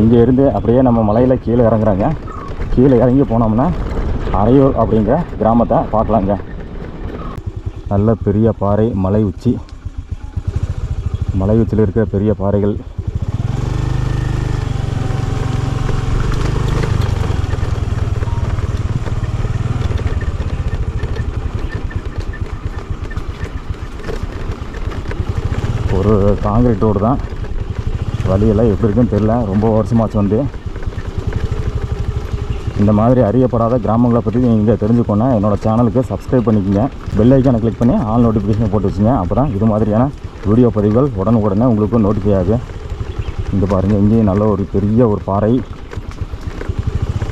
இங்கே இருந்து அப்படியே நம்ம மலையில் கீழே இறங்குறாங்க. கீழே இறங்கி போனோம்னா அரையூர் அப்படிங்கிற கிராமத்தை பார்க்கலாங்க. நல்ல பெரிய பாறை மலை உச்சி. மலை உச்சியில் இருக்கிற பெரிய பாறைகள். ஒரு காங்கிரீட் ரோடு தான். வழியெல்லாம் எப்படி இருக்குன்னு தெரியல. ரொம்ப வருஷமாச்சு வந்து. இந்த மாதிரி அறியப்படாத கிராமங்களை பற்றி நீங்கள் தெரிஞ்சுக்கோன்னா என்னோடய சேனலுக்கு சப்ஸ்கிரைப் பண்ணிக்கோங்க. பெல் ஐக்கானை கிளிக் பண்ணி ஆல் நோட்டிஃபிகேஷன் போட்டு வச்சுங்க அப்போ தான் இது மாதிரியான வீடியோ பதிவுகள் உடனுக்குடனே உங்களுக்கு நோட்டிஃபை ஆகுது இங்கே பாருங்கள் இங்கேயும் நல்ல ஒரு பெரிய ஒரு பாறை.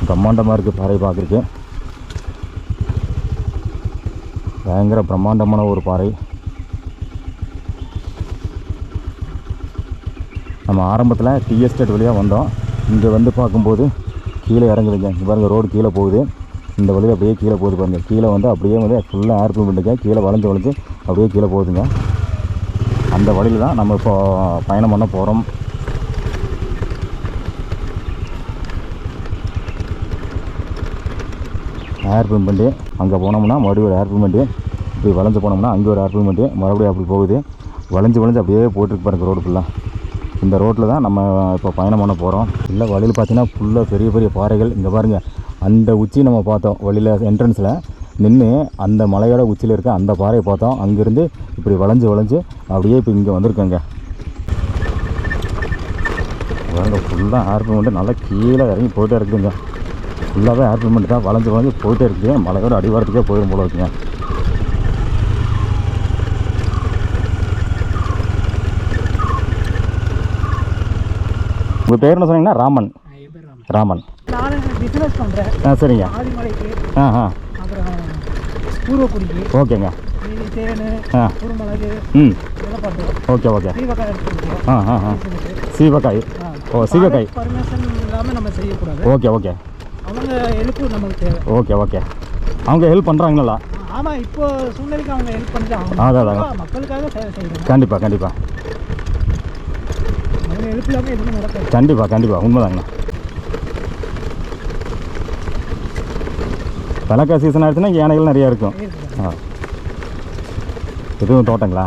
பிரம்மாண்டமாக இருக்குது பாறை பார்க்குறக்கு பயங்கர பிரம்மாண்டமான ஒரு பாறை. நம்ம ஆரம்பத்தில் டீ எஸ்டேட் வழியாக வந்தோம். இங்கே வந்து பார்க்கும்போது கீழே இறங்குதுங்க. பாருங்க ரோடு கீழே போகுது. இந்த வழியில் அப்படியே கீழே போகுது பாருங்க. கீழே வந்து அப்படியே வந்து ஃபுல்லாக ஏர் பண்ணிட்டுங்க கீழே வளைஞ்சு வளைஞ்சு அப்படியே கீழே போகுதுங்க. அந்த வழியில் தான் நம்ம இப்போ பயணம் பண்ண போகிறோம் ஏர் பண்ணி அங்கே போனோம்னா மறுபடியும் ஒரு ஏர் பண்ணி இப்படி வளைஞ்சு போனோம்னா அங்கே ஒரு ஏர் பண்ணி மறுபடியும் அப்படி போகுது. வளைஞ்சு வளைஞ்சு அப்படியே போட்டுருக்கு பாருங்கள் ரோடு ஃபுல்லாக இந்த ரோட்டில் தான் நம்ம இப்போ பயணம் பண்ண போகிறோம் இல்லை வழியில் பார்த்தீங்கன்னா ஃபுல்லாக பெரிய பெரிய பாறைகள். இங்கே பாருங்கள் அந்த உச்சி நம்ம பார்த்தோம். வழியில் என்ட்ரன்ஸில் நின்று அந்த மலையோட உச்சியில் இருக்க அந்த பாறையை பார்த்தோம். அங்கேருந்து இப்படி வளைஞ்சு வளைஞ்சு அப்படியே இப்போ இங்கே வந்திருக்கோங்க. பாருங்க ஃபுல்லாக ஏர் பேமெண்ட்டு நல்லா கீழே இறங்கி போயிட்டே இருக்குதுங்க. ஃபுல்லாகவே ஏர் பேமெண்ட் தான் வளைஞ்சு வளைஞ்சு போயிட்டே இருக்குது மலையோட அடிவாரத்துக்கே போயிடும் போல இருக்குங்க. உங்கள் பேர் என்ன சொன்னீங்கன்னா ராமன். ராமன். பிஸ்னஸ் பண்ணுறேன் ஆ சரிங்க. ஆ ஆ. அப்புறம் பூர்வக்குடிக்கு ஓகேங்க. ஆ. ம். Okay okay. ஆ ஆ ஆ. சீவக்காய். ஓ சீவக்காய். Okay okay. அவங்க எழுப்பு நமக்கு தேவை. Okay okay. அவங்க ஹெல்ப் பண்ணுறாங்களா ஆமாம் இப்போ சூழ்நிலைக்கு அவங்க ஹெல்ப் பண்ணி தான் அதான், அதான். மக்களுக்காக கண்டிப்பாக கண்டிப்பாக அவங்க ஹெல்ப் இல்லாமல் எதுவுமே நடக்காது கண்டிப்பாக கண்டிப்பாக உண்மைதாங்கண்ணா. விளக்கா சீசன் ஆயிடுச்சுன்னா யானைகள் நிறையா இருக்கும். ஆ. இதுவும் தோட்டங்களா?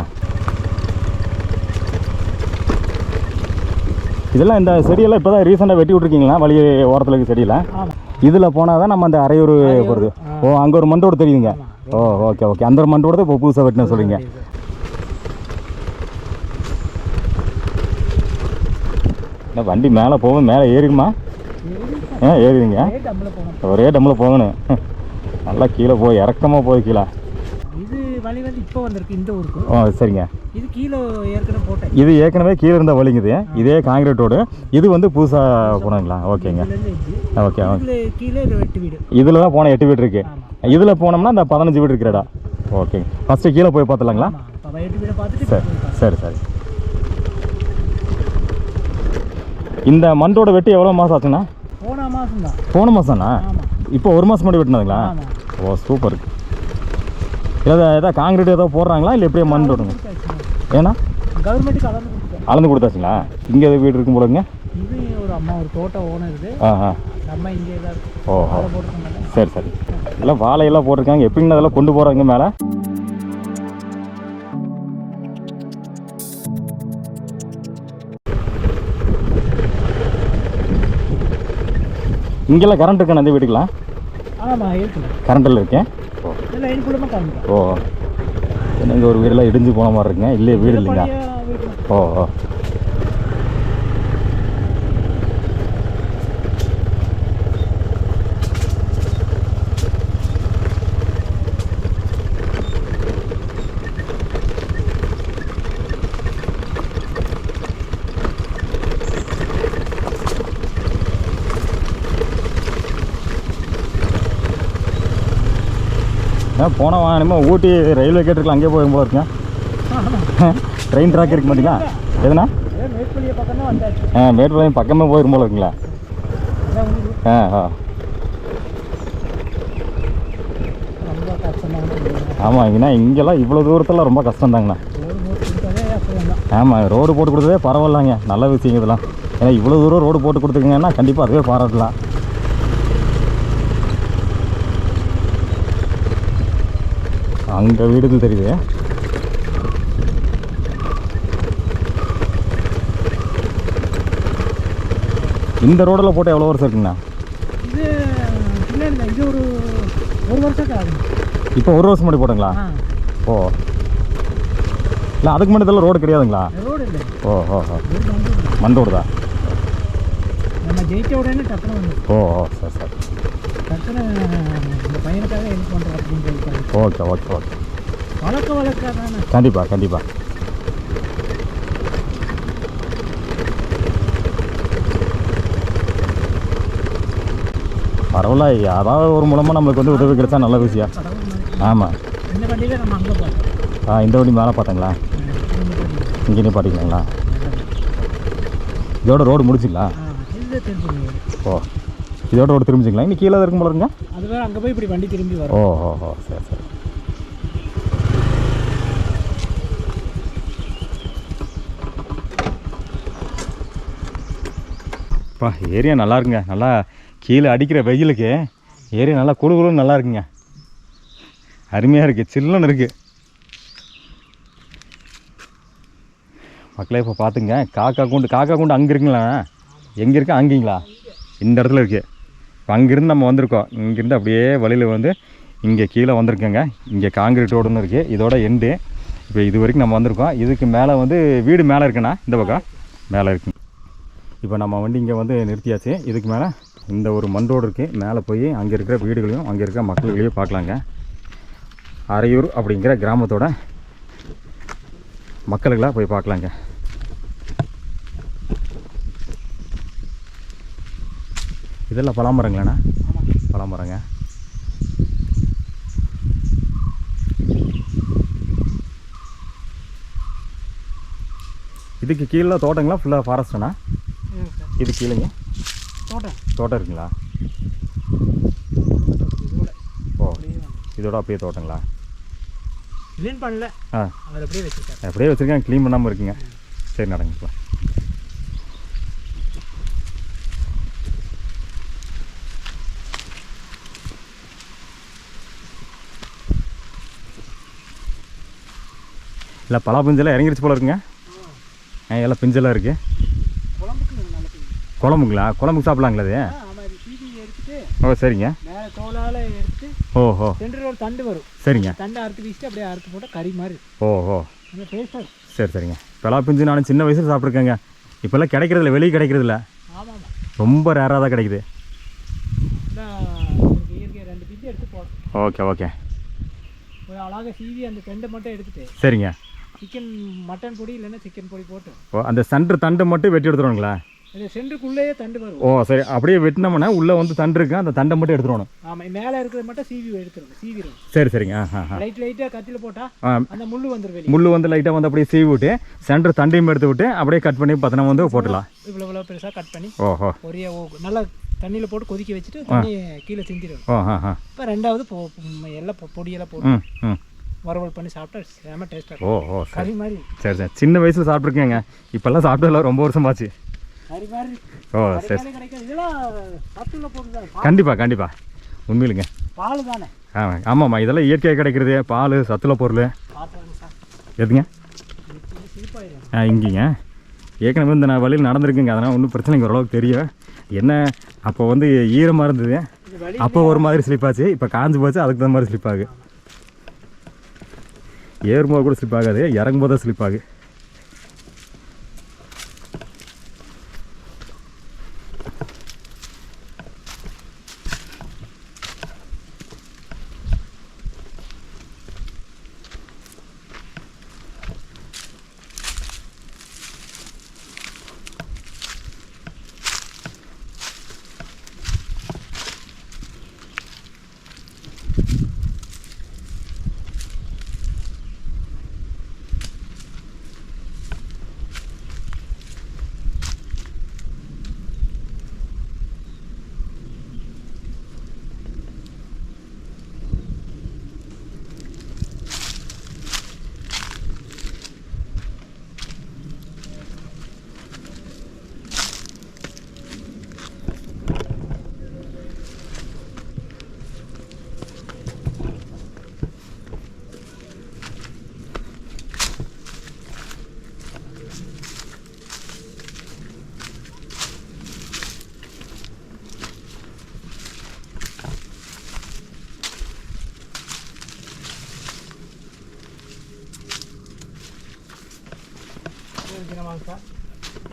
இதெல்லாம் இந்த செடியெல்லாம் இப்போ தான் ரீசெண்டாக வெட்டி விட்ருக்கீங்களா வழி ஓரத்தில் இருக்க ஆமாம் இதில் போனால் தான் நம்ம அந்த அரையூர் போகிறது ஓ அங்கே ஒரு மண்டோடு தெரியுதுங்க. ஓ ஓகே ஓகே. அந்த ஒரு மண்டோடு தான் இப்போ புதுசாக வெட்டின சொல்கிறீங்க என்ன வண்டி மேலே போகும்? மேலே ஏறிடுமா? ஆ ஏறிடுங்க? ஒரே டம்மில் போகணும். நல்லா கீழே போய் இறக்கமாக போய் கீழே. இது வழி வந்து இப்போ வந்திருக்கு இந்த ஊருக்கு. ஓ சரிங்க. இது கீழே ஏற்கனவே போட்டேன். இது ஏற்கனவே கீழே இருந்த வழிங்குது இதே காங்கிரீட் ரோடு இது வந்து புதுசாக போனாங்களா? ஓகேங்க. Okay okay. கீழே வீடு. இதில் தான் போன எட்டு வீடு இருக்கு. இதில் போனோம்னா அந்த பதினஞ்சு வீடு இருக்கிறடா ஓகே. ஃபஸ்ட்டு கீழே போய் பார்த்துலாங்களா ஆமாம் அப்போ எட்டு வீடை பார்த்துட்டு சரி. சரி சரி. இந்த மண்டோட வெட்டி எவ்வளோ மாதம் ஆச்சுண்ணா? பார்க்கலாம். போன மாதம் தான். போன மாதம்ண்ணா இப்போ ஒரு மாதம் முன்னாடி வெட்டினதுங்களா? ஓ சூப்பர் ஏதாவது ஏதாவது காங்கிரீட் ஏதோ போடுறாங்களா? இல்லை எப்படியே மண் போடுங்க ஏன்னா? கவர்மெண்ட்டுக்கு அளந்து கொடுத்தாச்சுங்களா? இங்கே எது வீடு இருக்கும் போலங்க? ஒரு அம்மா ஒரு தோட்டம் ஓனர் இது. ஆ ஆ நம்ம இங்கே தான் இருக்கு. ஓ ஓ அதை போட்டுருக்கோம் சரி சரி. இதெல்லாம் வாழையெல்லாம் போட்டிருக்காங்க. எப்படிங்க அதெல்லாம் கொண்டு போகிறாங்க மேலே? இங்கெல்லாம் கரண்ட் இருக்கா? அந்த வீட்டுக்கெல்லாம்? ஆமாம் கரண்டில் இருக்கேன் ஓ. இல்லை காமிக்கும் ஓ. இங்கே ஒரு வீடெல்லாம் இடிஞ்சு போன மாதிரி இருக்குங்க. இல்லையே வீடு இல்லைங்க ஓ ஓ. போன வாங்கணுமோ ஊட்டி ரயில்வே கேட் இருக்கலாம் அங்கேயே போய் போல இருக்கேன். ட்ரெயின் ட்ராக் இருக்க மாட்டீங்களா எதுனா? ஆ மேட்டுப்பாளையம் பக்கமே போயிரும் போல இருக்குங்களா? ஆ ஆ. ஆமாம் இங்கேனா இங்கெல்லாம் இவ்வளோ தூரத்தில் ரொம்ப கஷ்டம் தாங்கண்ணா ஆமாம் ரோடு போட்டு கொடுத்ததே பரவாயில்லங்க. நல்ல விஷயம் இதெல்லாம். ஏன்னா இவ்வளோ தூரம் ரோடு போட்டு கொடுத்துருக்கீங்கன்னா கண்டிப்பாக அதுவே பாராட்டலாம். அங்கே வீடுகள் தெரியுது. இந்த ரோடில் போட்டு எவ்வளோ வருஷம் இருக்குங்கண்ணா? இது ஒரு ஒரு ஆகும் இப்போ ஒரு வருஷம் முன்னாடி போட்டுங்களா? ஓ. இல்லை அதுக்கு முன்னாடி இதெல்லாம் ரோடு கிடையாதுங்களா? ஓ ஓ ஓ. மண் ரோடு தான். நம்ம ஜெயிச்ச உடனே டக்குனு ஓ ஓ சரி சரி. டக்குனு பையனுக்காக ஹெல்ப் பண்ணுறோம் அப்படின்னு சொல்லிட்டாங்க ஓகே ஓகே ஓகே. வழக்க வழக்கா தானே கண்டிப்பாக கண்டிப்பாக பரவாயில்ல அதாவது ஒரு மூலமாக நம்மளுக்கு வந்து உதவி கிடைச்சா நல்ல விஷயம். ஆமாம் ஆ இந்த வண்டி மேலே பார்த்தீங்களா இங்கே நிப்பாட்டிங்களா இதோட ரோடு திருப்பி ஓ. இதோட ரோடு திரும்பிச்சிங்களா? இன்னும் கீழே இருக்கும் போல இருங்க அது வேறு அங்கே போய் இப்படி வண்டி திரும்பி வரும். ஓ ஓ ஓ சரி சரி. பா ஏரியா நல்லா இருக்குங்க. நல்லா கீழே அடிக்கிற வெயிலுக்கு ஏரியா நல்லா குளு குளுன்னு நல்லா இருக்குங்க. அருமையாக இருக்குது சில்லுன்னு இருக்குது மக்களே இப்போ பார்த்துங்க காக்கா கூண்டு காக்கா கூண்டு அங்கே இருக்குங்களா? எங்கே இருக்கு? அங்கேங்களா? இந்த இடத்துல இருக்குது அங்கேருந்து நம்ம வந்திருக்கோம். இங்கேருந்து அப்படியே வழியில் வந்து இங்கே கீழே வந்திருக்கோங்க. இங்கே காங்கிரீட் ரோடுன்னு இருக்குது இதோட எண்டு இப்போ இது வரைக்கும் நம்ம வந்திருக்கோம். இதுக்கு மேலே வந்து வீடு மேலே இருக்குண்ணா இந்த பக்கம். மேலே இருக்குங்க இப்போ நம்ம வண்டி இங்கே வந்து நிறுத்தியாச்சு. இதுக்கு மேலே இந்த ஒரு மண் ரோடு இருக்குது மேலே போய் அங்கே இருக்கிற வீடுகளையும் அங்கே இருக்கிற மக்கள்களையும் பார்க்கலாங்க. அரையூர் அப்படிங்கிற கிராமத்தோட மக்களுக்கெல்லாம் போய் பார்க்கலாங்க. இதெல்லாம் பலாமரங்களாண்ணா? பலாமரங்க. இதுக்கு கீழே தோட்டங்களா? ஃபுல்லாக ஃபாரஸ்ட்டுண்ணா இது கீழேங்க. தோட்டம். தோட்டம் இருக்குங்களா? ஓ. இதோட அப்படியே தோட்டங்களா? க்ளீன் பண்ணல. ஆ. அப்படியே வச்சுருக்காரு. அப்படியே வச்சுருக்கேன் க்ளீன் பண்ணாமல் இருக்குங்க. சரி நடங்கப்பா இல்லை பலா பிஞ்செல்லாம் இறங்கிருச்சு போல இருக்குங்க. ஆ எல்லாம் பிஞ்செல்லாம் இருக்குது. குழம்புங்களா? குழம்புக்கு சாப்பிட்லாங்களா அது? ஓ சரிங்க. மேலே தோலால் எடுத்து ஓ ஓ. சென்டரில் ஒரு தண்டு வரும். சரிங்க. தண்டை அறுத்து வீசிட்டு அப்படியே அறுத்து போட்டால் கறி மாதிரி. ஓ ஓ. நல்லா டேஸ்ட்டாக இருக்கும். சரி சரிங்க. பலா பிஞ்சு நான் சின்ன வயசில் சாப்பிட்ருக்கேங்க இப்போல்லாம் கிடைக்கிறதில்ல வெளியே கிடைக்கிறதில்ல. ரொம்ப ரேராக தான் கிடைக்குது. Okay okay. அழகாக சீவி அந்த பெண்டை மட்டும் எடுத்துட்டு சரிங்க. சிக்கன் மட்டன் பொடி இல்லைன்னா சிக்கன் பொடி போட்டு. ஓ அந்த சன்று தண்டை மட்டும் வெட்டி எடுத்துருவாங்களா இது சென்டருக்குள்ளேயே தண்டு வரும். ஓ சரி அப்படியே வெட்டினோம்னா உள்ளே வந்து தண்டு இருக்கு? அந்த தண்டை மட்டும் எடுத்துருவானு ஆமாம் மேலே இருக்கிறது மட்டும் சீவி எடுத்துருங்க சீவிடும் சரி சரிங்க. லைட் லைட்டாக கத்தியில் போட்டால் ஆ அந்த முள்ளு வந்துடும் முள் வந்து லைட்டாக வந்து அப்படியே சீவி விட்டு சென்டர் தண்டையும் எடுத்து விட்டு அப்படியே கட் பண்ணி பத்திரம் வந்து போட்டுடலாம். இவ்வளோ இவ்வளோ பெருசாக கட் பண்ணி ஓஹோ. ஒரே நல்லா தண்ணியில் போட்டு கொதிக்க வச்சுட்டு தண்ணி கீழே சிந்திடும் இப்போ ரெண்டாவது எல்லாம் பொடியெல்லாம் போட்டு வறுவல் பண்ணி சாப்பிட்டா செம டேஸ்ட்டாக ஓ ஓ சரி. கறி மாதிரி. சரி சரி. சின்ன வயசில் சாப்பிட்ருக்கேங்க இப்போல்லாம் சாப்பிட்டதில்ல ரொம்ப வருஷமாச்சு. கறி மாதிரி. ஓ சரி. கிடைக்காது கிடைக்காது. இதெல்லாம் கண்டிப்பாக கண்டிப்பாக உண்மையிலுங்க. பால் தானே. ஆ ஆமாம்மா. இதெல்லாம் இயற்கையாக கிடைக்கிறது. பால் சத்துல பொருள். பார்த்து எதுங்க? ஆ இங்கேங்க. ஏற்கனவே இந்த நான் வழியில் நடந்திருக்குங்க. அதனால் ஒன்றும் பிரச்சனை இல்லை ஓரளவுக்கு தெரியும். என்ன அப்போ வந்து ஈரமாக இருந்தது. இது அப்போ ஒரு மாதிரி ஸ்லிப்பாச்சு இப்போ காஞ்சு போச்சு. அதுக்கு தகுந்த மாதிரி ஸ்லிப் ஏறும்போது கூட ஸ்லிப் ஆகாது இறங்கும்போது தான் ஸ்லிப் ஆகுது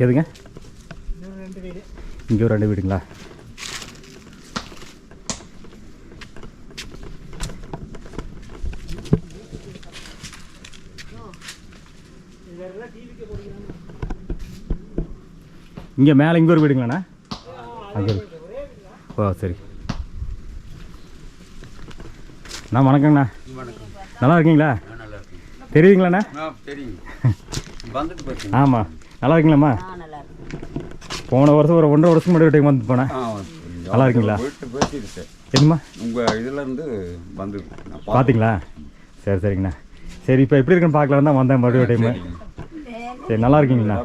எதுங்க? இன்னும் ரெண்டு வீடு. இங்கே ஒரு ரெண்டு வீடுங்களா? இங்கே மேலே இங்கே ஒரு வீடுங்களாண்ணா? அங்கே ஓ சரி. அண்ணா வணக்கங்கண்ணா. நல்லா இருக்கீங்களா? தெரியுதுங்களாண்ணா? போச்சு ஆமாம் நல்லா இருக்கீங்களாம்மா? போன வருஷம் ஒரு ஒன்றரை வருஷம் முன்னாடி டைம் வந்து போனேன். நல்லா இருக்கீங்களா? என்னம்மா? உங்க இதுல இருந்து வந்து. பார்த்தீங்களா சரி சரிங்கண்ணா. சரி இப்போ எப்படி இருக்குன்னு பார்க்கலாம் தான் வந்தேன் மறுபடியும் டைமு சரி நல்லா இருக்கீங்களா?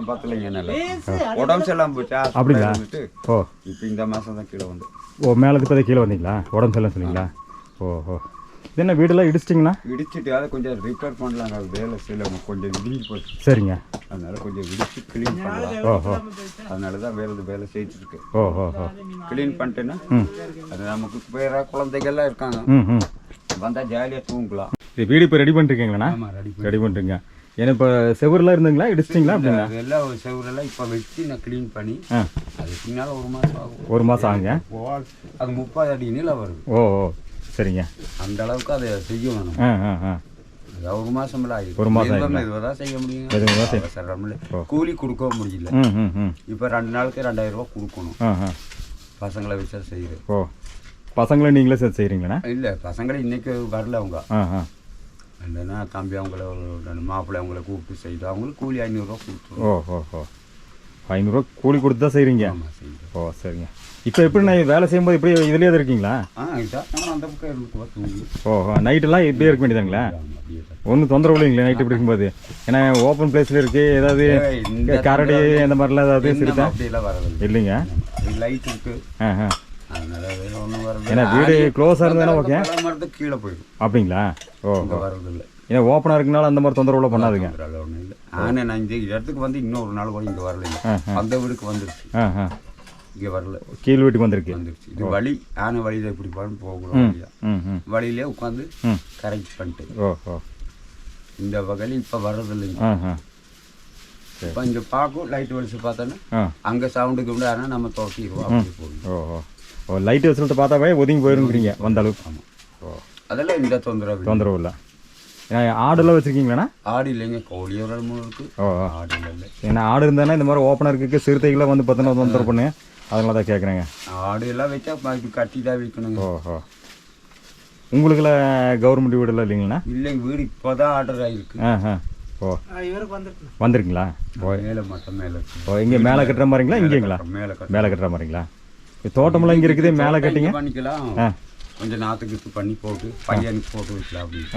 உடம்பு சரியில்லாம போச்சு? அப்படிங்களா? ஓ. இப்போ இந்த மாசம் தான் கீழே வந்து. ஓ மேலே இப்போ கீழே வந்தீங்களா? உடம்பு சரியில்லை சொன்னீங்களா? ஓ ஓ இது என்ன வீடெல்லாம் இடிச்சிட்டிங்கண்ணா இடிச்சிட்டு அதை கொஞ்சம் ரிப்பேர் பண்ணலாங்க. வேலை செய்யல. கொஞ்சம் இடிஞ்சு போச்சு சரிங்க. அதனால கொஞ்சம் இடிச்சு க்ளீன் பண்ணலாம். ஓ ஓ. அதனால தான் வேலை வேலை செஞ்சுட்டு இருக்கு ஓ ஓ ஓ. க்ளீன் பண்ணிட்டேன்னா அது நமக்கு வேற குழந்தைகள்லாம் இருக்காங்க. ம் ம். வந்தா ஜாலியாக தூங்கலாம். இது வீடு இப்போ ரெடி பண்ணிருக்கீங்களாண்ணா ஆமா ரெடி ரெடி பண்ணிட்டுங்க ஏன்னா இப்போ செவரெலாம் இருந்துங்களா இடிச்சிட்டிங்களா அப்படிங்களா அதெல்லாம் செவரெல்லாம் இப்போ வச்சு நான் க்ளீன் பண்ணி ஆ. அது பின்னால் ஒரு மாதம் ஆகும். ஒரு மாதம் ஆகுங்க. அது முப்பது அடி நீளம் வருது. ஓ ஓ. சரிங்க. அந்த அளவுக்கு அதை செய்யணும் ஆ ஆ ஆ. அது ஒரு மாசம் ஒரு மாசம் மெதுவா மெதுவா தான் செய்ய முடியும். செய்ய-. கூலி கொடுக்க முடியல. இப்போ ரெண்டு நாளுக்கு ரெண்டாயிரம் ரூபாய் கொடுக்கணும். ஆ ஆ. பசங்களை வச்சா செய்யுது ஓ. பசங்களை நீங்களே சேர்த்து செய்கிறீங்களாண்ணா இல்லை பசங்களை இன்னைக்கு வரல அவங்க. ஆ ஆ. இல்லைன்னா தம்பி அவங்கள ரெண்டு மாப்பிள்ளை அவங்கள கூப்பிட்டு செய்து அவங்களுக்கு கூலி ஐநூறுரூவா கொடுத்துருவோம். ஓ ஓ ஓ. ஐநூறுரூவா கூலி கொடுத்து தான் செய்கிறீங்க ஓ சரிங்க. இப்போ எப்படி நான் வேலை செய்யும்போது இப்படி இதுலேயே தான் இருக்கீங்களா? ஆ இதான் நம்ம அந்த பக்கம் இருந்து தூங்கி ஓ நைட்டெல்லாம் இப்படியே இருக்க வேண்டியதாங்களா. ஒன்றும் தொந்தரவு இல்லைங்களா நைட்டு இப்படி இருக்கும்போது. ஏன்னா ஓப்பன் பிளேஸில் இருக்குது ஏதாவது ஏய், இந்த கரடி அந்த மாதிரிலாம் ஏதாவது இன்னும் சிரித்தா அப்படியெல்லாம் வரதில்லை. இல்லைங்க. லைட் இருக்கு. ஆ ஆ. அதனால வேற ஒன்றும் வரல ஏன்னா வீடு க்ளோஸாக இருந்ததுன்னா ஓகே மரத்து கீழே போயிடும். அப்படிங்களா? ஓ இங்கே வரதில்லை. ஏன்னா ஓப்பனாக இருக்கனால அந்த மாதிரி தொந்தரவுலாம் பண்ணாதுங்க. அதனால இல்லை. ஆனால் நான் இந்த இடத்துக்கு வந்து இன்னொரு நாள் கூட இங்கே வரல ஆ, அந்த வீடுக்கு வந்துருச்சு. ஆ ஆ. இங்கே வரல. கீழ் வீட்டுக்கு வந்திருக்கு. வந்துருச்சு. இது வழி ஆன வழியில் இப்படி போகணும் வழியா. ம் ம். வழியிலே உட்காந்து கரெக்ட் பண்ணிட்டு. ஓ இந்த வகையில் இப்போ வர்றதில்லைங்க. இப்போ இங்கே பார்க்கும் லைட் வெளிச்சு பார்த்தோன்னா அங்கே சவுண்டுக்கு விட ஆனால் நம்ம அப்படி போகணும் ஓ ஓ. லைட்டு வசல்ட்டு பார்த்தாவே ஒதுங்கி போயிருங்கிறீங்க வந்த அளவுக்கு. ஆமாம் ஓ. அதெல்லாம் இந்த தொந்தரவு இல்லை. தொந்தரவு இல்லை. ஏன்னா ஆடெல்லாம் வச்சுருக்கீங்களாண்ணா? ஆடு இல்லைங்க. கோழி ஒரு ரெண்டு மூணு இருக்கு. ஓ ஆடு இல்லை. ஏன்னா ஆடு இருந்தானே இந்த மாதிரி ஓப்பனருக்கு சிறுத்தைகளாக வந்து பார்த்தோன்னா தொந்தரவு பண்ணு அதனால தான் கேட்குறேங்க ஆடு எல்லாம் வச்சா கட்டி தான் வைக்கணுங்க. ஓஹோ. உங்களுக்குலாம் கவர்மெண்ட் வீடெல்லாம் இல்லைங்களா? இல்லைங்க வீடு இப்போதான் ஆர்டர் ஆகிருக்கு ஆ ஆ ஓ. இவருக்கு வந்துருக்கு வந்துருங்களா ஓ. மேலே மட்டும் மேலே ஓ இங்கே மேலே கட்டுற மாதிரிங்களா? இங்கேங்களா? மேலே மேலே கட்டுற மாதிரிங்களா? இப்போ தோட்டமெல்லாம் இங்கே இருக்குது மேலே கட்டிங்க? பண்ணிக்கலாம். ஆ. கொஞ்சம் நாற்றுக்கு பண்ணி போட்டு பையனுக்கு போட்டு வைக்கலாம் அப்படின்னு.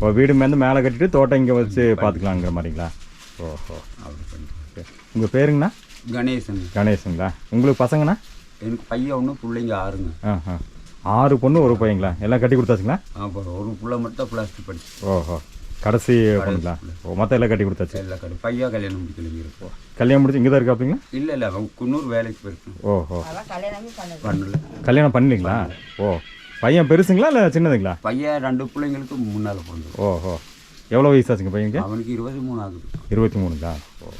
ஓ ஓ வீடு மேந்து மேலே கட்டிட்டு தோட்டம் இங்கே வச்சு பார்த்துக்கலாங்கிற மாதிரிங்களா? ஓஹோ. அப்படி பண்ணிக்கலாம். உங்கள் பேருங்கண்ணா? கணேசன். கணேஷுங்களா உங்களுக்கு பசங்கண்ணா எனக்கு பையன் ஒன்று பிள்ளைங்க ஆறுங்க. ஆ ஆ ஆறு பொண்ணு ஒரு பையங்களா? எல்லாம் கட்டி கொடுத்தாச்சுங்களா? அப்புறம் ஒரு பிள்ளை மட்டும் ப்ளஸ் டூ படிச்சு. ஓஹோ. கடைசி பொண்ணுங்களா? ஓ மொத்தம் எல்லாம் கட்டி கொடுத்தாச்சு. எல்லா கடை பையன் கல்யாணம் முடிக்கலைங்க இருப்போம் கல்யாணம் முடிச்சு இங்கே தான் இருக்காப்பிங்களா இல்லை இல்லை அவன் குன்னூர் வேலைக்கு போயிருக்கான். ஓஹோ. பண்ணல. கல்யாணம் பண்ணலீங்களா? ஓ. பையன் பெருசுங்களா இல்லை சின்னதுங்களா? பையன் ரெண்டு பிள்ளைங்களுக்கு முன்னால் பிறந்தது. ஓஹோ. எவ்வளோ வயசு ஆச்சுங்க பையனுக்கு? அவனுக்கு இருபத்தி மூணு ஆகுது. இருபத்தி மூணுங்களா? ஓ.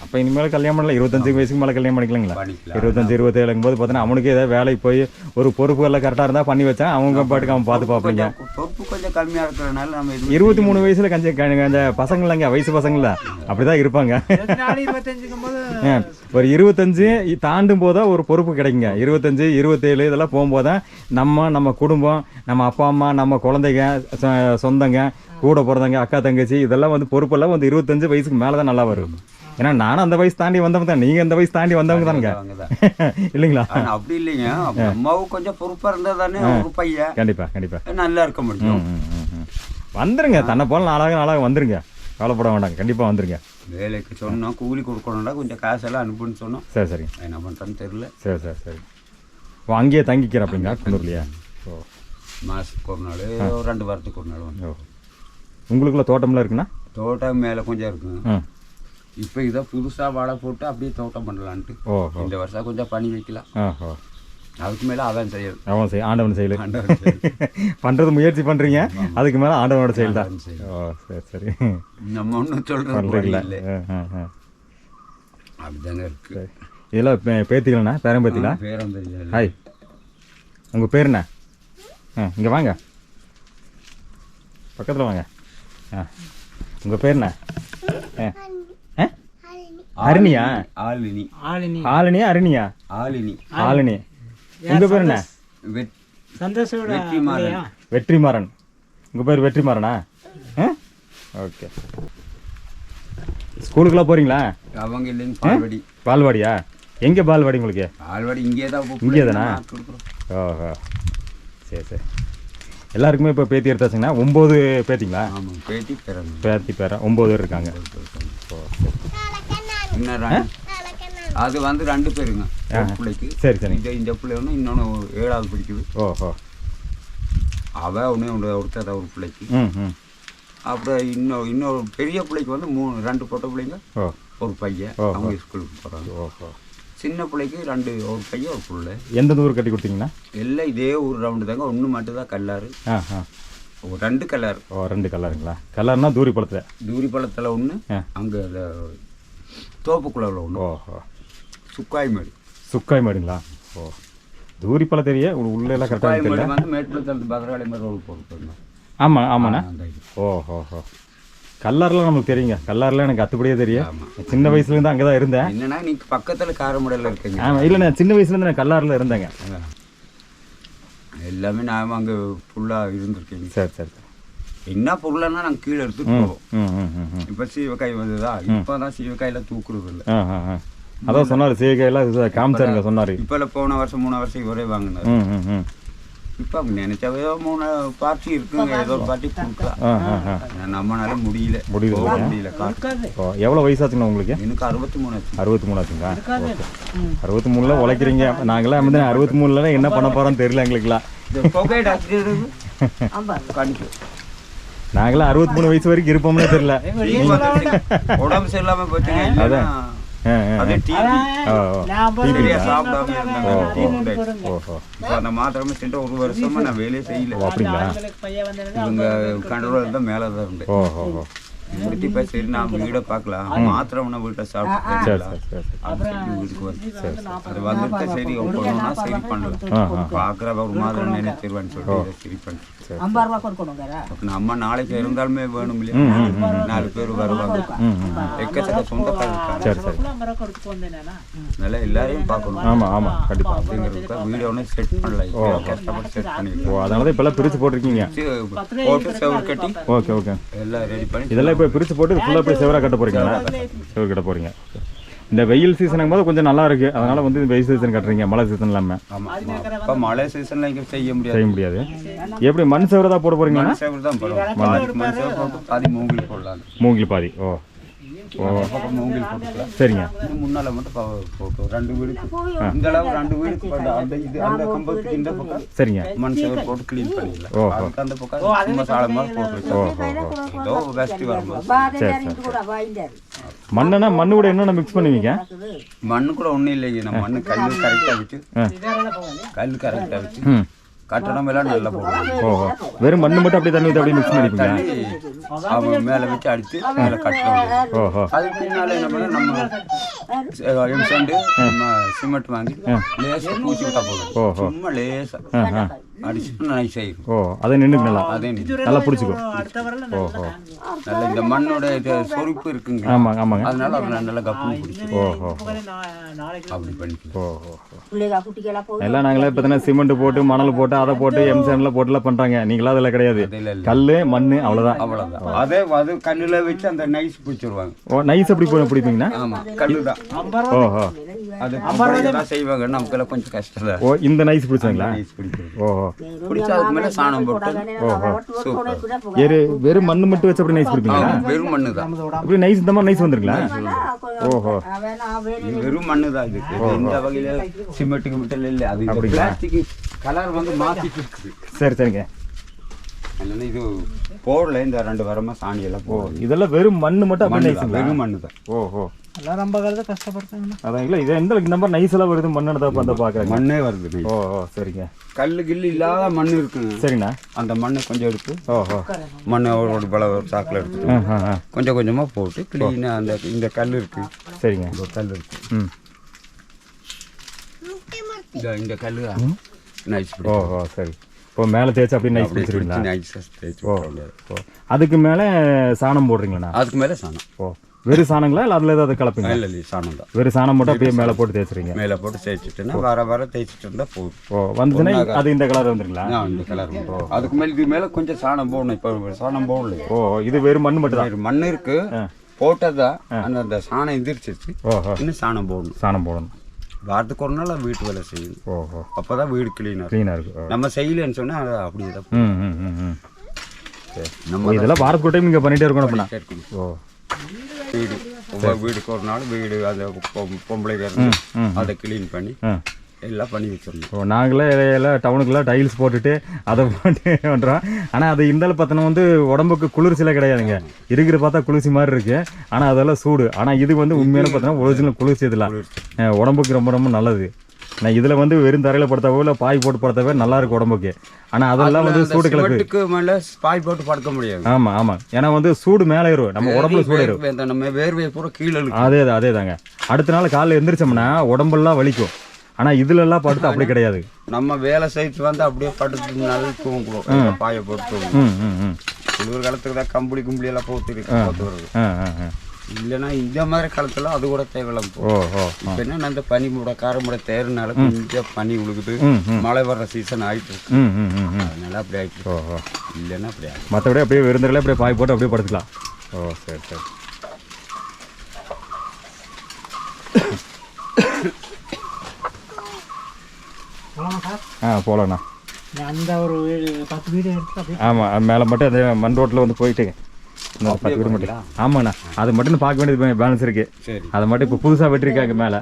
அப்போ இனிமேல் கல்யாணம் பண்ணல. இருபத்தஞ்சு வயசுக்கு மேலே கல்யாணம் பண்ணிக்கலாங்களா? பண்ணிக்கலாம். இருபத்தஞ்சு இருபத்தேழுங்கும் போது பார்த்தீங்கன்னா அவனுக்கு ஏதாவது வேலைக்கு போய் ஒரு பொறுப்பு எல்லாம் கரெக்டாக இருந்தால் பண்ணி வச்சா அவங்க பாட்டுக்கு அவன் பார்த்து பார்ப்பீங்க. கொஞ்சம் பொறுப்பு கொஞ்சம் கம்மியாக இருக்கிறனால நம்ம இருபத்தி மூணு வயசுல கஞ்சி அந்த பசங்களாங்க வயசு பசங்கள இருப்பாங்க. இருபத்தஞ்சுக்கும் போது ஆ, ஒரு இருபத்தஞ்சு தாண்டும் போதா ஒரு பொறுப்பு கிடைக்குங்க. இருபத்தஞ்சு இருபத்தேழு இதெல்லாம் போகும்போது நம்ம நம்ம குடும்பம் நம்ம அப்பா அம்மா நம்ம குழந்தைங்க சொ- சொந்தங்க கூட பிறந்தவங்க அக்கா தங்கச்சி இதெல்லாம் வந்து பொறுப்பெல்லாம் வந்து இருபத்தஞ்சு வயசுக்கு மேலே தான் நல்லா வரும் ஏன்னா நானும் அந்த வயசு தாண்டி வந்தவங்க தான். நீங்கள் அந்த வயசு தாண்டி வந்தவங்க தானுங்க. இல்லைங்களா? அப்படி இல்லைங்க. அம்மாவும் கொஞ்சம் பொறுப்பா இருந்தா தானே ஒரு பையன். கண்டிப்பா கண்டிப்பா. நல்லா இருக்க முடியும். வந்துருங்க. தன்னை போல நாளாக நாளாக வந்துருங்க. கவலைப்பட வேண்டாங்க. கண்டிப்பாக வந்துருங்க. வேலைக்கு சொன்னோம் கூலி கொடுக்கணும்னா கொஞ்சம் காசெல்லாம் அனுப்புன்னு சொன்னோம். சரி சரிங்க என்ன பண்றேன்னு தெரியல. சரி சரி சரி. ஓ அங்கேயே தங்கிக்கிற அப்படிங்களா? குன்னூர்லையா ஓ. மாசத்துக்கு ஒரு நாள் ரெண்டு வாரத்துக்கு ஒரு நாள் வந்து. ஓ. உங்களுக்குள்ள தோட்டம்லாம் இருக்குண்ணா? தோட்டம் மேல கொஞ்சம் இருக்குங்க இப்போ இதை புதுசா வாழை போட்டு அப்படியே தோட்டம் பண்ணலான்ட்டு. ஓஹோ. இந்த வருஷம் கொஞ்சம் பண்ணி வைக்கலாம். அதுக்கு மேல அவன் செய்யறது அவன் செய் ஆண்டவன் செயல். ஆண்டவன் செயல். பண்ணுறது முயற்சி பண்ணுறீங்க அதுக்கு மேலே ஆண்டவனோட செயல் தான். செயல். ஓ சரி சரி. நம்ம ஒன்றும் சொல்றது பண்ணுறீங்களா இல்லை. ஆ ஆ ஆ. அப்படிதாங்க இருக்கு. இதெல்லாம் பே- பேத்திகளா? பேரன் பேத்திகளா பேரம் தெரியல ஹாய். உங்கள் பேர் என்ன? ஆ இங்கே வாங்க. பக்கத்தில் வாங்க. ஆ. உங்கள் பேர் என்ன? ஆ. அருணியா? ஆளினி ஆளினி ஆளுனியா அருணியா? ஆளினி ஆளுனி உங்கள் பேர் என்ன? சந்தோஷோட வெற்றிமாறன். வெற்றிமாறன். உங்கள் பேர் வெற்றிமாறனா? ஆ? ஓகே. ஸ்கூலுக்குலாம் போகிறீங்களா அவங்க இல்லைன்னு பால்வடி. பால்வாடியா? எங்கே பால்வாடி உங்களுக்கு? பால்வடி இங்கே தான் இங்கே தானா? ஓஹோ. சரி சரி. எல்லாருக்குமே இப்போ பேத்தி எடுத்தாச்சுங்கன்னா ஒம்பது பேத்திங்களா? பேட்டி பிறகு பேத்தி பேர ஒம்பது பேர் இருக்காங்க. ஓ சரி. இன்னும் ரெண்டு- அது வந்து ரெண்டு பேருங்க. பிள்ளைக்கு. சரி சரி. இந்த இந்த பிள்ளை ஒன்று இன்னொன்று ஏழாவது படிக்குது. ஓஹோ. அவ ஒன்று ஒன்று ஒருத்தர் ஒரு பிள்ளைக்கு. அப்புறம் இன்னொரு இன்னொரு பெரிய பிள்ளைக்கு வந்து மூணு ரெண்டு பொட்டை பிள்ளைங்க. ஒரு பையன். அவங்க ஸ்கூலுக்கு போகிறாங்க ஓஹோ. சின்ன பிள்ளைக்கு ரெண்டு ஒரு பையன் ஒரு பிள்ளை. எந்த ஊர் கட்டி கொடுத்தீங்கன்னா? எல்லாம் இதே ஒரு ரவுண்டு தாங்க. ஒன்று மட்டும் தான் கல்லாறு ரெண்டு கல்லாறு. ஓ ரெண்டு கலருங்களா கலர்னா தூரி பழத்தில் தூரி பழத்தில் ஒன்று. அங்கே தோப்புக்குள்ள ஒன்று ஓஹோ. சுக்காய் மேடு சுக்காய் மாடுங்களா ஓ தூரி பழம் தெரிய உள்ள எல்லாம் கரெக்டாக தெரியல. வந்து மேட்டுக்குளத்தில் பத்திரகாளி மாதிரி ரோடு போட்டு ஆமாம் ஆமாண்ணா. ஓஹோ ஹோ கல்லாரெலாம் நமக்கு தெரியுங்க. கல்லாரில் எனக்கு அத்துப்படியே தெரியும். சின்ன வயசுலேருந்து அங்கே தான் இருந்தேன். என்னன்னா நீங்க பக்கத்துல காரமடையில் இருக்கீங்க. ஆமாம் இல்லை நான் சின்ன வயசுலேருந்து நான் கல்லாரில் இருந்தேங்க. எல்லாமே நாம அங்க ஃபுல்லா இருந்திருக்கீங்க. சரி சரி. என்ன பொருள்னா நாங்க கீழே எடுத்துட்டு போவோம். ம் ம் ம் ம். இப்ப சீவக்காய் வந்ததா? இப்பதான் சீவக்காயில தூக்குறது இல்லை அதான் சொன்னார் சீகையெல்லாம் இது காமிச்சாருங்க சொன்னார். இப்ப போன வருஷம் மூணு வருஷம் ஒரே வாங்கினாரு. ம் ம் ம். இப்ப ஏதோ மூணு பார்ட்டி இருக்குங்க ஏதோ ஒரு பார்ட்டி கொடுக்கா ஆ ஆ ஆ. நம்மனால முடியல. முடியல. முடியல எவ்வளோ வயசாச்சுங்க உங்களுக்கு? எனக்கு அறுபத்தி மூணு ஆச்சு. அறுபத்தி மூணு ஆச்சுங்களா. அறுபத்தி மூணில் உழைக்கிறீங்க. நாங்களாம் வந்து அறுபத்தி மூணுல என்ன பண்ண போகிறோம்னு தெரியல எங்களுக்குலாம் இந்த புகையிட அடிச்சிட்டு கணிக்கு நாங்களாம் அறுபத்தி மூணு வயசு வரைக்கும் இருப்போம்னே தெரியல. உடம்பு சரியில்லாம போச்சுங்க இல்லைன்னா ஆ ஆ அது டிவி ஓ ஓ. நான் பாரு, சரியா சாப்பிடாம இருந்தாங்க ஓ, டிவி ஓ. உண்டாச்சு. ஓஹோ இப்ப அந்த மாத்திரமே சென்று ஒரு வருஷமா நான் வேலையே செய்யல. அப்படிங்களா? இவங்க கண்ட்ரோல் தான் மேலே தான் இருந்தேன். ஓஹோ ஓ இப்படி இப்ப சரி நான் வீட பார்க்கலாம் மாத்திரம் உன வீட்டை சரி சாப்பிட்டு அது வந்துட்டு சரி சரி பண்ணலாம். பார்க்குற ஒரு மாதிரி நினைச்சிருவேன்னு சொல்லி இதை சரி பண்ணிட்டு ஐம்பது ரூபா நம்ம நாளைக்கு இருந்தாலுமே வேணும் இல்லையா? நாலு பேர் வருவாங்க. எக்கச்சக்க சொந்தக்காரர் இருக்காங்க சரி சரி. எல்லாரையும் பார்க்கணும். ஆமாம் ஆமாம் கண்டிப்பாக அப்படிங்கிறதுக்கு வீடியோ ஒன்று செட் பண்ணல. கஷ்டப்பட்டு செட் பண்ணிருக்கோம் ஓ அதனால தான் இப்போல்லாம் பிரித்து போட்டிருக்கீங்க? போட்டு செவரு கட்டி. Okay okay. எல்லாம் ரெடி பண்ணி இதெல்லாம் இப்போ பிரித்து போட்டு ஃபுல்லாக போய் செவராக கட்ட போகிறீங்களா செவர் கட்ட போகிறீங்க இந்த வெயில் சீசனுக்கும் போது கொஞ்சம் நல்லா இருக்கு. அதனால வந்து இந்த வெயில் சீசன் கட்டுறீங்க மழை சீசன் இல்லாமல் ஆமா இப்போ மழை சீசன்ல இங்க செய்ய முடியாது. செய்ய முடியாது. எப்படி மண் செவரை தான் போட போகிறீங்களா மண் போடுவோம். பாதி மூங்கில் போடலாம் மூங்கில் பாதி. ஓ. பக்கம் போட்டுக்கலாம் சரிங்க. இது முன்னால மட்டும் ரெண்டு வீடுக்கு இந்த அளவு ரெண்டு வீடுக்கு அந்த இது அந்த கம்பத்துக்கு இந்த பக்கம் சரிங்க. மண் சேவர் போட்டு க்ளீன். அதுக்கு அந்த பக்கம் சும்மா சாலை மாதிரி போட்டு ஏதோ பெஸ்ட் வரும்போது சரி சரி மண்ணுனா மண்ணு கூட என்னென்ன மிக்ஸ் பண்ணுவீங்க? மண்ணு கூட ஒண்ணும் இல்லைங்க. நம்ம மண்ணு கல் கரெக்டா வச்சு கல் கரெக்டா வச்சு ம் கட்டடம் எல்லாம் நல்லா போடுவோம். ஓஹோ வெறும் மண்ணு மட்டும் அப்படியே தண்ணி ஊற்றி அப்படியே மிக்ஸ் பண்ணிப்பீங்களா தள்ளி அவங்க மேல வச்சு அடிச்சு மேல கட்டலாம் ஓஹோ. அதுக்கு பின்னால என்ன பண்ண நம்ம எம்சண்டு நம்ம சிமெண்ட் வாங்கி லேசா பூசி விட்டா போதும். ஓஹோ. சும்மா லேசா. ஆ ஆ அடிச்சு நைஸ் ஆயிடும் ஓ அதை நின்றுக்கு நல்லா. அதே நல்லா பிடிச்சிக்கோ. அடுத்த வரல நல்லா ஓஹோ நல்ல இந்த மண்ணோட இது சொருப்பு இருக்குங்க. ஆமாங்க ஆமாங்க. அதனால அது நல்லா கப்புன்னு பிடிச்சி ஓஹோ அப்படி ஓஹோ எல்லாம் நாங்களே பார்த்தீங்கன்னா சிமெண்ட் போட்டு மணல் போட்டு அதை போட்டு எம்சான்ல போட்டுலாம் பண்ணுறாங்க நீங்களா அதில் கிடையாது. அது இல்ல இல்ல. கல் மண் அவ்வளோதான் அவ்வளவுதான். அதே அது கல்லுல வச்சு அந்த நைஸ் பிடிச்சிருவாங்க. ஓ நைஸ் எப்படி பிடிப்பீங்கன்னா? ஆமா கல்லு தான் ஓஹோ. அது செய்வாங்க நமக்கெல்லாம் கொஞ்சம் கஷ்டம் ஓ இந்த நைஸ் பிடிச்சாங்களா நைஸ் பிடிக்கிறது. ஓஹோ. பிடிச்சா அதுக்கு மேல சாணம் போட்டு. வெறு வெறும் மண் மட்டும் வச்சு அப்படி நைஸ் பிடிப்பீங்களா ஆமா, வெறும் மண்ணு தான். அப்படி நைஸ் இந்த மாதிரி நைஸ் வந்துருங்களா? ஓஹோ. இது வெறும் மண்ணு தான் இது. இந்த வகையில சிமெண்ட் கிமெண்ட் இல்ல அது பிளாஸ்டிக் கலர் வந்து மாத்திட்டு இருக்குது. சரி சரிங்க. அதனால இது போடல இந்த ரெண்டு வாரமா சாணி எல்லாம் ஓ போடல இதெல்லாம் வெறும் மட்டும் மண்ணு நைஸுங்களா? வெறும் மண்ணு தான். ஓஹோ. எல்லாம் நம்ம காலத்தை கஷ்டப்படுத்தாங்கண்ணா அதான் இல்லை இது எந்த இந்த மாதிரி நைஸெல்லாம் வருது மண்ணெடுத்தா வந்து பார்க்குறேங்க மண்ணே வருது. ஓ ஓ சரிங்க. கல்லு கில்லு இல்லாத மண் இருக்குங்க. சரிண்ணா. அந்த மண்ணை கொஞ்சம் எடுத்து ஓ ஓ. மண்ணை ஒரு பல ஒரு சாக்கில் ஆ கொஞ்சம் கொஞ்சமாக போட்டு க்ளீனாக அந்த இந்த கல் இருக்கு. சரிங்க. இந்த கல் இருக்கு. ம். இந்த இந்த கல் நைஸ் ஓ ஓ சரி. இப்போ மேலே தேய்ச்சி அப்படியே நைஸ் அப்படியே பிடிச்சிருவீங்களா? நைஸாக தேய்ச்சி ஓ. அதுக்கு மேலே சாணம் போடுறீங்களாண்ணா? அதுக்கு மேலே சாணம். ஓ. வெறும் சாணங்களா இல்லை அதில் ஏதாவது கலப்பீங்க இல்லை இல்லை சாணம் தான் வெறும் சாணம் மட்டும் அப்படியே மேலே போட்டு தேய்ச்சிறீங்க மேலே போட்டு தேய்ச்சிட்டுன்னா வர வர தேய்ச்சிட்டு இருந்தால் போதும். ஓ வந்துச்சுன்னா அது இந்த கலர் வந்துருங்களா? இந்த கலர் அதுக்கு மேலே இது மேலே கொஞ்சம் சாணம் போடணும். இப்போ சாணம் போடல ஓ இது வெறும் மண் மட்டும் தான் மண் இருக்கு. போட்டதா? அந்த சாணம் எந்திரிச்சிருச்சு. இன்னும் சாணம் போடணும். சாணம் போடணும். வாரத்துக்கு ஒரு நாள் வீட்டு வேலை செய்யணும் ஓ ஓ. அப்பதான் வீடு கிளீனாக க்ளீனாக இருக்கு. ஓ. நம்ம செய்யலன்னு சொன்னா அது அப்படியே தான் நம்ம இதெல்லாம் வாரத்துக்கு டைம் இங்கே பண்ணிகிட்டே இருக்கணும் அப்படின்னா. ஓ. வீடு. ஒவ்வொரு வீடுக்கு ஒரு நாள் வீடு அந்த பொ- பொம்பளைங்க இருந்து அதை கிளீன் பண்ணி எல்லாம் பண்ணி ஓ நாங்களே எல்லாம் டவுனுக்குலாம் டைல்ஸ் போட்டுட்டு அதை போட்டு பண்ணுறோம் ஆனால் அது இருந்தாலும் பார்த்தோன்னா வந்து உடம்புக்கு குளிர்ச்சியில் கிடையாதுங்க. இருக்கிற பார்த்தா குளிர்ச்சி மாதிரி இருக்கு. ஆனால் அதெல்லாம் சூடு. ஆனால் இது வந்து உண்மையான பார்த்தோன்னா ஒரிஜினல் குளிர்ச்சி இதெல்லாம். உடம்புக்கு ரொம்ப ரொம்ப நல்லது. நான் இதில் வந்து வெறும் தரையில் படுத்தாவோ இல்லை பாய் போட்டு படுத்தாவே நல்லா இருக்கு உடம்புக்கு. ஆனால் அதெல்லாம் வந்து சூடு சிமெண்ட்டுக்கு மேல பாய் போட்டு படுக்க முடியாது. ஆமாம் ஆமாம் ஏன்னா வந்து சூடு மேலே ஏறும். நம்ம உடம்புல சூடு ஏறும். நம்ம வேர்வையை பூரா கீழே. அதே தான் அதே தாங்க. அடுத்த நாள் காலைல எந்திரிச்சோம்னா உடம்பெல்லாம் வலிக்கும். ஆனால் இதுலலாம் படுத்து அப்படி கிடையாது. நம்ம வேலை செய்து வந்து அப்படியே படுத்து நல்லா தூங்குவோம் பாயை போட்டு குளிர் காலத்துக்கு தான் கம்பளி கும்பளி எல்லாம் போட்டு வருது இல்லைன்னா இந்த மாதிரி காலத்துல அது கூட தேவையில்லாம் இப்போ என்ன இந்த பனி மூட காரமுட தேர்னால கொஞ்சம் பனி உழுகுது. மழை வர்ற சீசன் ஆயிட்டு இருக்கு. அதனால அப்படி ஓ இல்லைன்னா அப்படி ஆயிட்டு மற்றபடி அப்படியே விருந்தில் அப்படியே பாய் போட்டு அப்படியே படுத்துக்கலாம். ஓ சரி சரி. ஆ போகலாண்ணா நான் அந்த ஒரு பத்து வீடு ஆமாம் மேலே மட்டும் அந்த மண் ரோட்டில் வந்து போயிட்டுங்க இன்னொரு பத்து வீடு மட்டும் ஆமாண்ணா. அது மட்டும் பார்க்க வேண்டியது பேலன்ஸ் இருக்கு. சரி. அதை மட்டும் இப்போ புதுசாக வெட்டிருக்காங்க மேலே.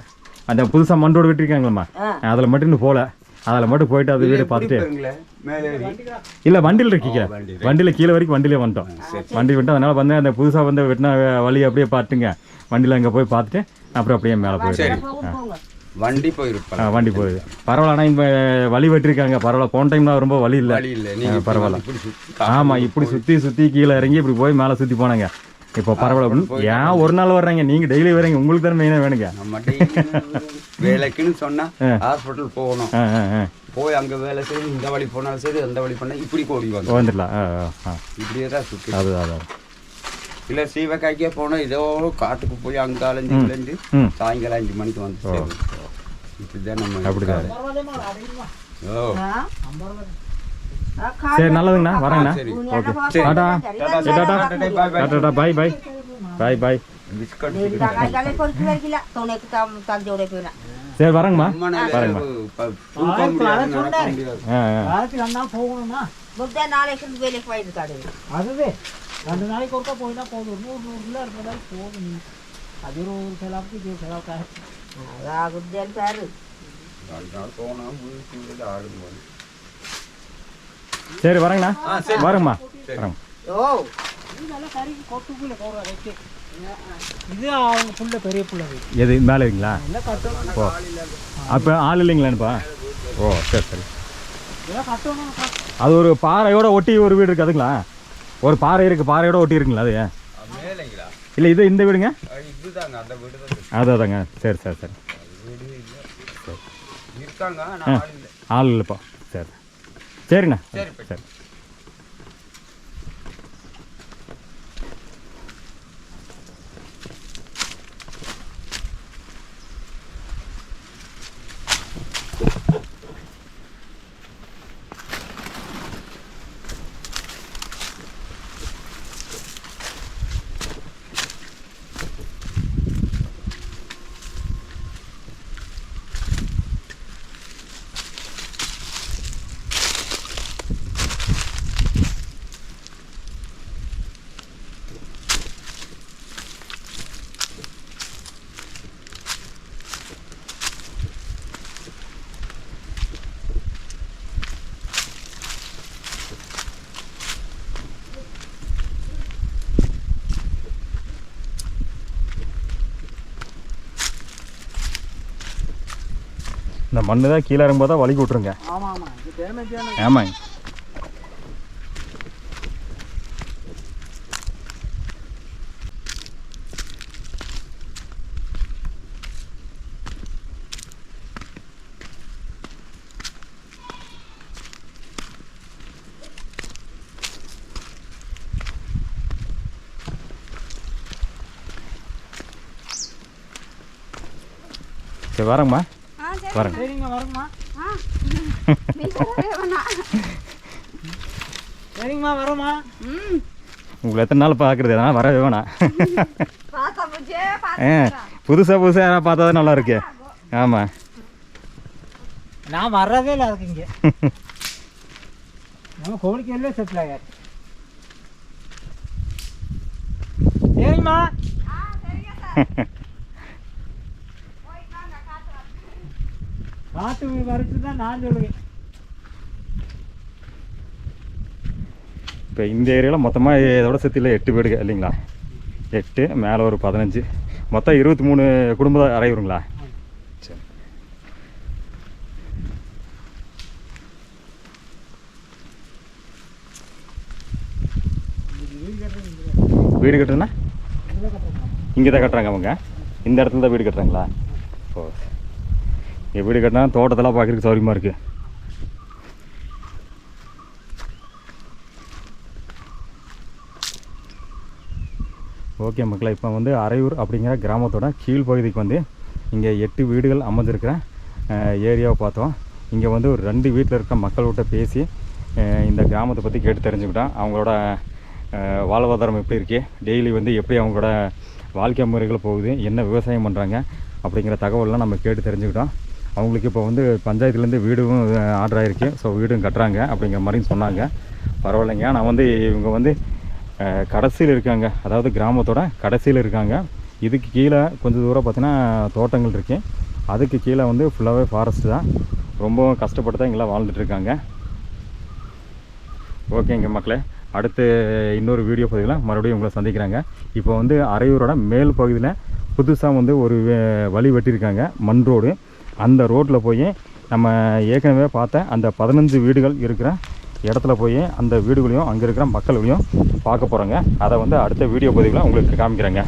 அந்த புதுசாக மண் ரோடு வெட்டிருக்காங்களம்மா அதில் மட்டும் இன்னும் போகல அதில் மட்டும் போயிட்டு அது வீடு பார்த்துட்டு. பாருங்களே மேலே ஏறி. இல்லை வண்டியில் இருக்கீங்க வண்டியில் கீழே வரைக்கும் வண்டியிலே வந்துட்டோம். வண்டி வந்துட்டு அதனால் வந்து அந்த புதுசாக வந்து வெட்டின வழி அப்படியே பார்த்துங்க வண்டியில் அங்கே போய் பார்த்துட்டு அப்புறம் அப்படியே மேலே போயிட்டு வண்டி ஆ வண்டி போகுது பரவாயில்ல ஆனால் இந்த வழி வெட்டிருக்காங்க. பரவாயில்ல போன டைம்லாம் ரொம்ப வழி இல்லை. வழி இல்லை. நீங்க பரவாயில்ல. இப்படி சுத்தி ஆமாம் இப்படி சுற்றி சுற்றி கீழே இறங்கி இப்படி போய் மேலே சுற்றி போனாங்க. இப்போ பரவாயில்ல ஏன் ஒரு நாள் வர்றாங்க? நீங்கள் டெய்லி வரீங்க உங்களுக்கு தானே மெயினாக வேணுங்க. வேலைக்குன்னு சொன்னா ஹாஸ்பிட்டல் போகணும். போய் அங்க வேலை செய்து இந்த வழி போனாலும் சரி அந்த வழி போனா இப்படி கோடி வந்து வந்துடலாம். இப்படியே தான் சுத்தி அது அது இல்ல சீவக்காய்க்கே போனோம் ஏதோ காட்டுக்கு போய் அங்க அலைஞ்சு சாயங்காலம் அஞ்சு மணிக்கு வந்து இப்படிதான் நம்ம அப்படிதான். ஓ. சரி நல்லதுங்கண்ணா. வரேங்கண்ணா. சரி. Okay. Tata. Tata tata bye bye. Bye bye. சரி வரேங்கம்மா. போயிருக்காடு அதுவே. ரெண்டு நாளைக்கு ஒருக்கா போயினா போதும். நூறு போதும். அது ஒரு செலவுக்கு இது சரி வரேங்கண்ணா வரேங்கம்மா வரேங்க ஓ இது அவங்க புள்ள பெரிய புள்ள எது மேலே இருக்குங்களா எல்லாம் கட்டணும் ஓ அப்போ ஆள் இல்லைங்களாப்பா ஓ சரி சரி அது ஒரு பாறையோட ஒட்டி ஒரு வீடு இருக்கு அதுங்களா ஒரு பாறை இருக்கு பாறையோட ஒட்டி இருக்குங்களா அது மேலைங்களா இல்லை இது இந்த வீடுங்க இதுதாங்க அந்த வீடு. அது அதாங்க சரி சரி. சரி ஆனால் ஆள் இல்லை. ஆள் இல்லைப்பா. சரி. சரிண்ணா. சரி. இந்த மண்ணு தான் கீழே இறங்கும்போது தான் வலிக்கு விட்ருங்க ஆமாங்க. சரி வரேங்கம்மா வரேங்க சரிங்க சரிங்கம்மா வரோம்மா. உங்களை எத்தனை நாள் பார்க்குறது? அதனால் வரவே வேணாம். ஆ புதுசாக புதுசாக யாராவது பார்த்தா தான் நல்லா இருக்கு. ஆமாம் நான் வர்றதே இல்லை அதுக்கு இங்கே. நம்ம கோழிக்கல்லே செட்டில் ஆகாது சரிங்கம்மா. காட்டு வரைக்கும் தான் நான் சொல்லுவேன். இப்போ இந்த ஏரியாவில் மொத்தமாக இதோட சேர்த்துல எட்டு வீடுங்க இல்லைங்களா? எட்டு மேலே ஒரு பதினஞ்சு. மொத்தம் இருபத்தி மூணு குடும்பம் தான் அறையுறங்களா சரி வீடு கட்டுறதுன்னா? இங்கே தான் கட்டுறாங்க அவங்க. இந்த இடத்துல தான் வீடு கட்டுறாங்களா? ஓ எப்படி வீடு கட்டினா தோட்டத்தெல்லாம் பார்க்குறதுக்கு சௌரியமாக இருக்குது ஓகே மக்களை இப்போ வந்து அரையூர் அப்படிங்கிற கிராமத்தோட கீழ்ப்பகுதிக்கு வந்து இங்கே எட்டு வீடுகள் அமைஞ்சிருக்கிற ஏரியாவை பார்த்தோம். இங்கே வந்து ஒரு ரெண்டு வீட்டில் இருக்க மக்கள்கிட்ட பேசி இந்த கிராமத்தை பற்றி கேட்டு தெரிஞ்சுக்கிட்டோம். அவங்களோட வாழ்வாதாரம் எப்படி இருக்குது டெய்லி வந்து எப்படி அவங்களோட வாழ்க்கை முறைகள் போகுது? என்ன விவசாயம் பண்ணுறாங்க அப்படிங்கிற தகவல்லாம் நம்ம கேட்டு தெரிஞ்சுக்கிட்டோம். அவங்களுக்கு இப்போ வந்து பஞ்சாயத்துலேருந்து வீடும் ஆர்டர் ஆகிருக்கு ஸோ வீடும் கட்டுறாங்க. அப்படிங்கிற மாதிரியும் சொன்னாங்க. பரவாயில்லைங்க. நான் வந்து இவங்க வந்து கடைசியில் இருக்காங்க. அதாவது கிராமத்தோட கடைசியில் இருக்காங்க. இதுக்கு கீழே கொஞ்சம் தூரம் பார்த்தீங்கன்னா தோட்டங்கள் இருக்குது அதுக்கு கீழே வந்து ஃபுல்லாகவே ஃபாரஸ்ட் தான். ரொம்பவும் கஷ்டப்பட்டு தான் இங்கெல்லாம் வாழ்ந்துட்டுருக்காங்க ஓகேங்க மக்களே. அடுத்து இன்னொரு வீடியோ பதிவில் மறுபடியும் உங்களை சந்திக்கிறாங்க. இப்போ வந்து அரையூரோட மேல் பகுதியில் புதுசாக வந்து ஒரு வழி வெட்டியிருக்காங்க. மண் ரோடு. அந்த ரோட்டில் போய் நம்ம ஏற்கனவே பார்த்த அந்த பதினஞ்சு வீடுகள் இருக்கிற இடத்துல போய் அந்த வீடுகளையும் அங்கே இருக்கிற மக்களையும் பார்க்க போகிறோங்க அதை வந்து அடுத்த வீடியோ பதிவில் உங்களுக்கு காமிக்கிறேங்க.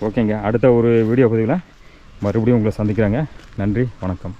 ஓகேங்க. அடுத்த ஒரு வீடியோ பதிவில் மறுபடியும் உங்களை சந்திக்கிறேங்க. நன்றி. வணக்கம்.